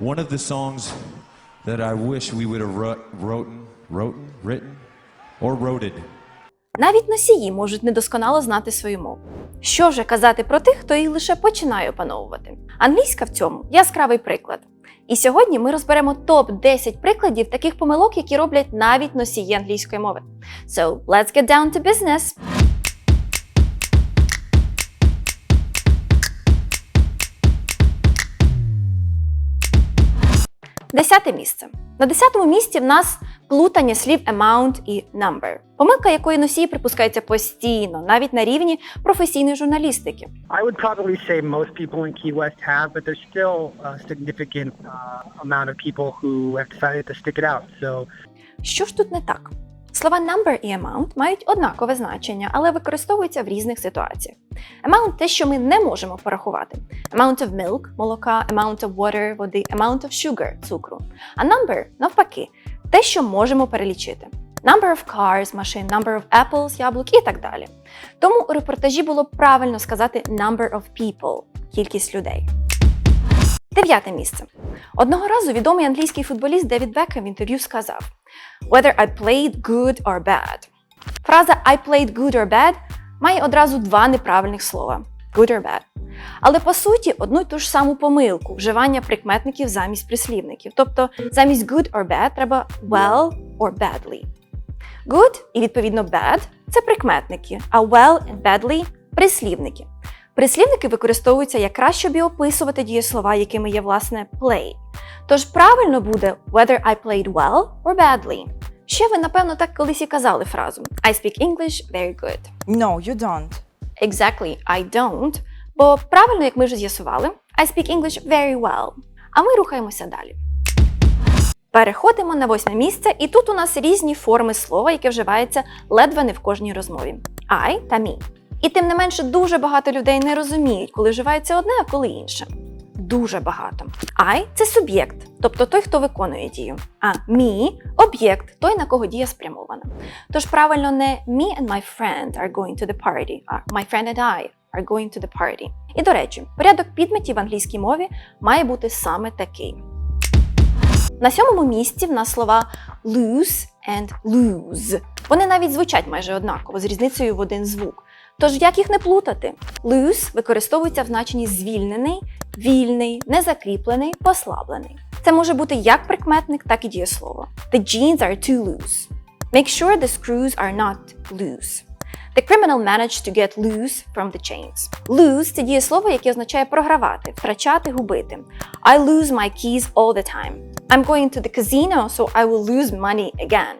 One of the songs that I wish we would have wrote, wrote, wrote, written, or wrote Навіть носії можуть недосконало знати свою мову. Що вже казати про тих, хто її лише починає опановувати? Англійська в цьому яскравий приклад. І сьогодні ми розберемо топ-10 прикладів таких помилок, які роблять навіть носії англійської мови. So, let's get down to business! Десяте місце. На десятому місці в нас плутання слів amount і number. Помилка якої носії припускається постійно, навіть на рівні професійної журналістики. I would probably say most people in Key West have, but there's still a significant uh, amount of people who have decided to stick it out. So Що ж тут не так? Слова number і amount мають однакове значення, але використовуються в різних ситуаціях. Amount – те, що ми не можемо порахувати. Amount of milk – молока, amount of water – води, amount of sugar – цукру. А number – навпаки, те, що можемо перелічити. Number of cars – машин, number of apples – яблук і так далі. Тому у репортажі було правильно сказати number of people – кількість людей. Дев'яте місце. Одного разу відомий англійський футболіст Девід Бекхем в інтерв'ю сказав Whether I played good or bad. Фраза I played good or bad має одразу два неправильних слова good or bad. Але по суті одну й ту ж саму помилку вживання прикметників замість прислівників. Тобто замість good or bad треба well or badly. Good і відповідно bad це прикметники, а well and badly прислівники. Прислівники використовуються якраз, щоб і описувати дієслова, якими є власне play. Тож правильно буде whether I played well or badly. Ще ви, напевно, так колись і казали фразу I speak English very good. No, you don't. Exactly, I don't. Бо правильно, як ми вже з'ясували, I speak English very well. А ми рухаємося далі. Переходимо на восьме місце, і тут у нас різні форми слова, яке вживається ледве не в кожній розмові: I та me. І тим не менше дуже багато людей не розуміють, коли вживається одне, а коли інше. Дуже багато. I – це суб'єкт, тобто той, хто виконує дію. А me – об'єкт, той, на кого дія спрямована. Тож правильно не me and my friend are going to the party, а my friend and I are going to the party. І до речі, порядок підметів в англійській мові має бути саме такий. На сьомому місці в нас слова lose and lose. Вони навіть звучать майже однаково з різницею в один звук. Тож як їх не плутати? Lose використовується в значенні звільнений, вільний, незакріплений, послаблений. Це може бути як прикметник, так і дієслово. The jeans are too loose. Make sure the screws are not loose. The criminal managed to get loose from the chains. Lose – це дієслово, яке означає програвати, втрачати, губити. I lose my keys all the time. I'm going to the casino, so I will lose money again.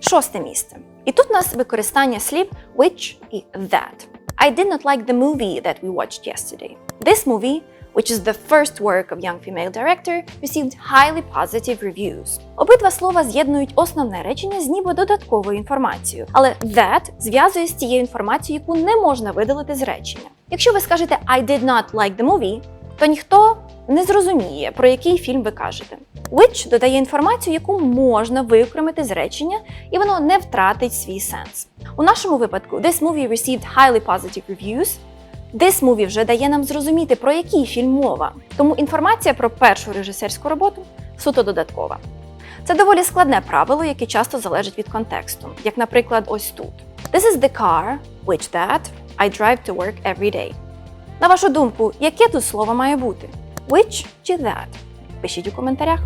Шосте місце. І тут у нас використання слів which і that. I did not like the movie that we watched yesterday. This movie, which is the first work of young female director, received highly positive reviews. Обидва слова з'єднують основне речення з ніби додатковою інформацією, але that зв'язує з тією інформацією, яку не можна видалити з речення. Якщо ви скажете I did not like the movie, то ніхто не зрозуміє, про який фільм ви кажете. Which додає інформацію, яку можна виокремити з речення, і воно не втратить свій сенс. У нашому випадку This movie received highly positive reviews. This movie вже дає нам зрозуміти, про який фільм мова. Тому інформація про першу режисерську роботу суто додаткова. Це доволі складне правило, яке часто залежить від контексту, як, наприклад, ось тут. This is the car, which that I drive to work every day. На вашу думку, яке тут слово має бути? Which чи that? Пишіть у коментарях.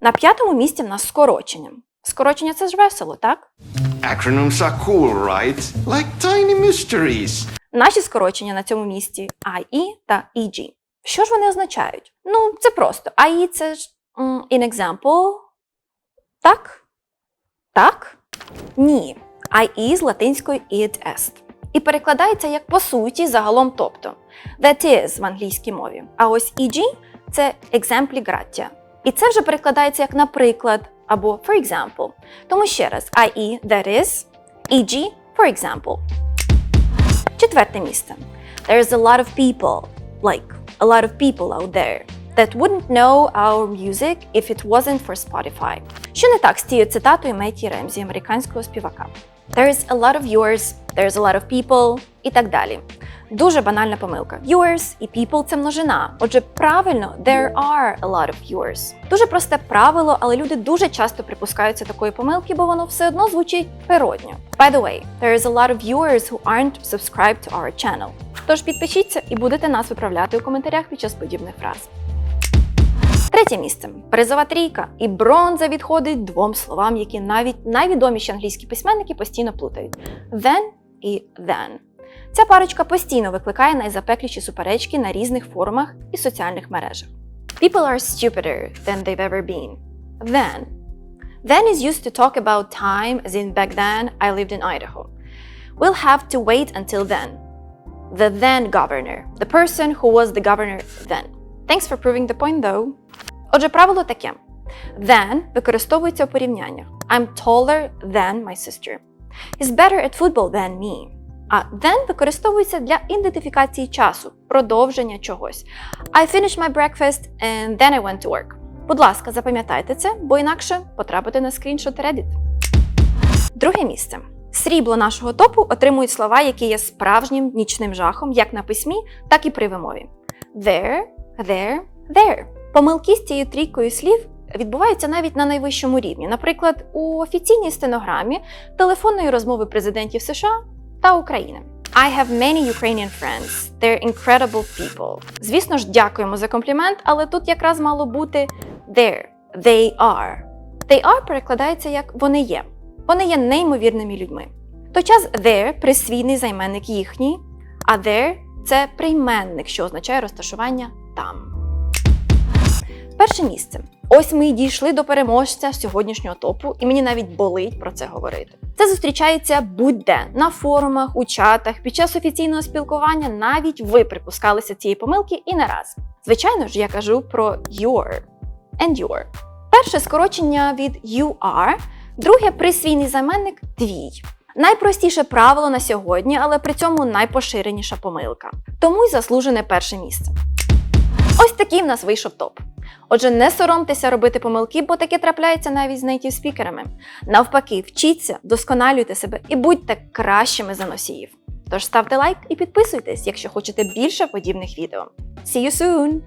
На п'ятому місці в нас скорочення. Скорочення це ж весело, так? Acronyms are cool, right? Like tiny mysteries. Наші скорочення на цьому місці IE та EG. Що ж вони означають? Ну, це просто. IE – це ж in example. Так? Так? Ні. IE з латинської id est. І перекладається як по суті, загалом тобто. That is в англійській мові. А ось EG – це exempli gratia. І це вже перекладається як наприклад або for example. Тому ще раз, IE – that is, EG – for example. Четверте місце. There's a lot of people, like a lot of people out there, that wouldn't know our music if it wasn't for Spotify. Що не так з тією цитатою Меті Ремзі, американського співака? There's a lot of yours, there's a lot of people і так далі. Дуже банальна помилка. Viewers і people – це множина. Отже, правильно, there are a lot of viewers. Дуже просте правило, але люди дуже часто припускаються такої помилки, бо воно все одно звучить природньо. By the way, there is a lot of viewers who aren't subscribed to our channel. Тож підпишіться і будете нас виправляти у коментарях під час подібних фраз. Третє місце призова трійка, і бронза відходить двом словам, які навіть найвідоміші англійські письменники постійно плутають: then і then. Ця парочка постійно викликає найзапекліші суперечки на різних форумах і соціальних мережах. People are stupider than they've ever been. Then. Then is used to talk about time, as in back then I lived in Idaho. We'll have to wait until then. The then governor, the person who was the governor then. Thanks for proving the point though. Отже, правило таке: then використовується у порівняннях. I'm taller than my sister. He's better at football than me. А then використовується для ідентифікації часу, продовження чогось. I finished my breakfast and then I went to work. Будь ласка, запам'ятайте це, бо інакше потрапите на скріншот Reddit. Друге місце. Срібло нашого топу отримують слова, які є справжнім нічним жахом як на письмі, так і при вимові. There, there, there. Помилки з цією трійкою слів відбуваються навіть на найвищому рівні. Наприклад, у офіційній стенограмі телефонної розмови президентів США та України. I have many Ukrainian friends. They're incredible people. Звісно ж, дякуємо за комплімент, але тут якраз мало бути there, they are. They are перекладається як вони є. Вони є неймовірними людьми. В той час there присвійний займенник їхній, а there це прийменник, що означає розташування там. Перше місце. Ось ми й дійшли до переможця сьогоднішнього топу, і мені навіть болить про це говорити. Це зустрічається будь-де на форумах, у чатах, під час офіційного спілкування. Навіть ви припускалися цієї помилки і не раз. Звичайно ж, я кажу про your and your. Перше скорочення від you are, друге присвійний займенник твій. Найпростіше правило на сьогодні, але при цьому найпоширеніша помилка. Тому й заслужене перше місце. Ось такий в нас вийшов топ. Отже, не соромтеся робити помилки, бо таке трапляється навіть з нейтів спікерами. Навпаки, вчіться, вдосконалюйте себе і будьте кращими за носіїв. Тож ставте лайк і підписуйтесь, якщо хочете більше подібних відео. See you soon!